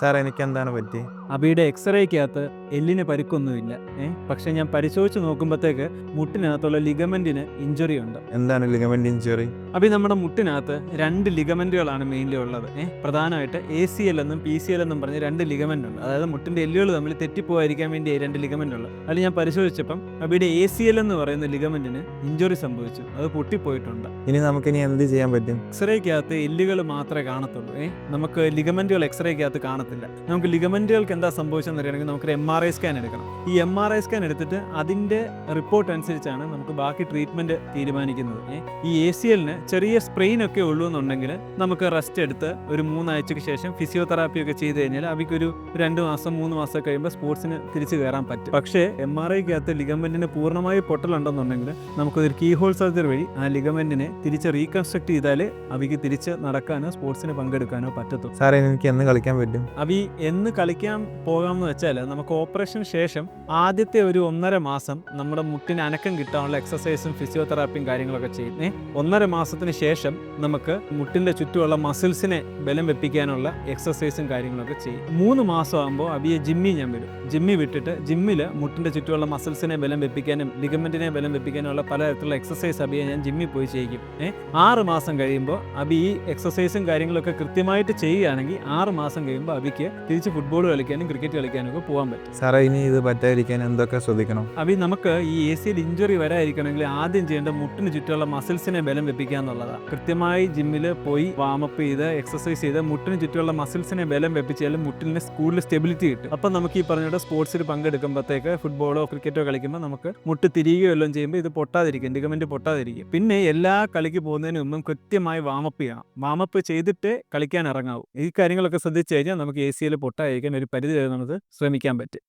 Sir എനിക്ക് എന്താണ് പറ്റി? അബിയുടെ എക്സ്റേക്കകത്ത് എല്ലിന് പരിക്കൊന്നുമില്ല ഏ? പക്ഷെ ഞാൻ പരിശോധിച്ച് നോക്കുമ്പോഴത്തേക്ക് മുട്ടിനകത്തുള്ള ലിഗമെന്റിന് ഇഞ്ചുറി ഉണ്ട്. എന്താണ് ലിഗമെന്റ് ഇഞ്ചുറി? അബി നമ്മുടെ മുട്ടിനകത്ത് രണ്ട് ലിഗമെന്റുകളാണ് മെയിൻലി ഉള്ളത് ഏ? പ്രധാനമായിട്ട് എ സി എൽ എന്നും പി സി എൽ എന്നും പറഞ്ഞ് രണ്ട് ലിഗമെന്റ് ഉണ്ട് അതായത് മുട്ടിന്റെ എല്ലുകൾ തമ്മിൽ തെറ്റിപ്പോയിരിക്കാൻ വേണ്ടി രണ്ട് ലിഗമെന്റ് ഉള്ളത് അതിൽ ഞാൻ പരിശോധിച്ചപ്പം അബിയുടെ എ സി എൽ എന്ന് പറയുന്ന ലിഗമെന്റിന് ഇഞ്ചുറി സംഭവിച്ചു അത് പൊട്ടിപ്പോയിട്ടുണ്ട്. ഇനി നമുക്ക് ഇനി എന്ത് ചെയ്യാൻ പറ്റും? എക്സ്റേക്കകത്ത് എല്ലുകൾ മാത്രമേ കാണത്തുള്ളൂ ഏ? നമുക്ക് ലിഗമെന്റുകൾ എക്സ്റേക്കകത്ത് കാണത്തില്ല നമുക്ക് ലിഗമെന്റുകൾക്ക് എന്താ സംഭവിച്ചതെന്ന് അറിയണമെങ്കിൽ നമുക്ക് എം ആർ ഐ സ്കാൻ എടുക്കണം. ഈ എം ആർ ഐ സ്കാൻ എടുത്തിട്ട് അതിന്റെ റിപ്പോർട്ട് അനുസരിച്ചാണ് നമുക്ക് ബാക്കി ട്രീറ്റ്മെന്റ് തീരുമാനിക്കുന്നത്. ഈ എ സി എല്ലിന് ചെറിയ സ്പ്രെയിൻ ഒക്കെ ഉള്ളൂ എന്നുണ്ടെങ്കിൽ നമുക്ക് റെസ്റ്റ് എടുത്ത് ഒരു മൂന്നാഴ്ചയ്ക്ക് ശേഷം ഫിസിയോതെറാപ്പി ഒക്കെ ചെയ്ത് കഴിഞ്ഞാൽ അവയ്ക്കൊരു രണ്ട് മാസം മൂന്ന് മാസം കഴിയുമ്പോൾ സ്പോർട്സിന് തിരിച്ചു കയറാൻ പറ്റും. പക്ഷേ എം ആർ ഐക്കകത്ത് ലിഗമെന്റിന് പൂർണമായി പൊട്ടലുണ്ടെന്നുണ്ടെങ്കിൽ നമുക്കൊരു കീ ഹോൾ സർജറി വഴി ആ ലിഗമെന്റിനെ തിരിച്ച് റീകൺസ്ട്രക്ട് ചെയ്താൽ അവയ്ക്ക് തിരിച്ച് നടക്കാനോ സ്പോർട്സിന് പങ്കെടുക്കാനോ പറ്റത്തു സാറേ എനിക്ക് എന്ന് കളിക്കാൻ പറ്റും. അവി എന്ന് കളിക്കാൻ പോകാമെന്ന് വെച്ചാൽ നമുക്ക് ഓപ്പറേഷൻ ശേഷം ആദ്യത്തെ ഒരു ഒന്നര മാസം നമ്മുടെ മുട്ടിന് അനക്കം കിട്ടാനുള്ള എക്സസൈസും ഫിസിയോതെറാപ്പിയും കാര്യങ്ങളൊക്കെ ചെയ്യുന്നത് ഒന്നര മാസത്തിന് ശേഷം നമുക്ക് മുട്ടിന്റെ ചുറ്റുമുള്ള മസിൽസിനെ ബലം വെപ്പിക്കാനുള്ള എക്സസൈസും കാര്യങ്ങളൊക്കെ ചെയ്യും. മൂന്ന് മാസം ആകുമ്പോൾ അവിയെ ജിമ്മി ഞാൻ വരും ജിമ്മി വിട്ടിട്ട് ജിമ്മിൽ മുട്ടിന്റെ ചുറ്റുമുള്ള മസിൽസിനെ ബലം വെപ്പിക്കാനും ലിഗമെന്റിനെ ബലം വെപ്പിക്കാനുമുള്ള പലതരത്തിലുള്ള എക്സസൈസ് അബിയെ ഞാൻ ജിമ്മിൽ പോയി ചെയ്യിക്കും. ഏഹ് ആറ് മാസം കഴിയുമ്പോൾ അബി ഈ എക്സസൈസും കാര്യങ്ങളൊക്കെ കൃത്യമായിട്ട് ചെയ്യുകയാണെങ്കിൽ ആറ് മാസം കഴിയുമ്പോൾ അബിക്ക് തിരിച്ച് ഫുട്ബോൾ കളിക്കാനും ക്രിക്കറ്റ് കളിക്കാനും ഒക്കെ പോകാൻ പറ്റും. സാറേ ഇനി ഇത് പറ്റാതിരിക്കാൻ എന്തൊക്കെ ശ്രദ്ധിക്കണം? അബി നമുക്ക് ഈ എ സിയിൽ ഇഞ്ചുറി വരാതിരിക്കണമെങ്കിൽ ആദ്യം ചെയ്യേണ്ട മുട്ടിന് ചുറ്റുമുള്ള മസിൽസിനെ ബലം വെപ്പിക്കുക എന്നുള്ളതാണ് കൃത്യമായി ജിമ്മിൽ പോയി വാമപ്പ് ചെയ്ത് എക്സസൈസ് ചെയ്ത് മുട്ടിന് ചുറ്റുമുള്ള മസിൽസിനെ ബലം വെപ്പിച്ചാൽ മുട്ടിന് കൂടുതൽ സ്റ്റെബിലിറ്റി കിട്ടും. അപ്പം നമുക്ക് ഈ പറഞ്ഞ സ്പോർട്സിൽ പങ്കെടുക്കുമ്പോഴത്തേക്ക് ഫുട്ബോളോ ക്രിക്കറ്റോ കളിക്കുമ്പോൾ നമുക്ക് മുട്ട് തിരികെയോ എല്ലാം ചെയ്യുമ്പോൾ ഇത് പൊട്ടാതിരിക്കും ലിഗമെന്റ് പൊട്ടാതിരിക്കും. പിന്നെ എല്ലാ കളിക്ക് പോകുന്നതിന് മുമ്പും കൃത്യമായി വാമപ്പ് ചെയ്യണം. വാമപ്പ് ചെയ്തിട്ട് കളിക്കാൻ ഇറങ്ങാവും. ഈ കാര്യങ്ങളൊക്കെ ശ്രദ്ധിച്ചു കഴിഞ്ഞാൽ നമുക്ക് എ സിയിൽ പൊട്ടായിരിക്കാൻ ഒരു പരിധി വരെ നമുക്ക് ശ്രമിക്കാൻ പറ്റും.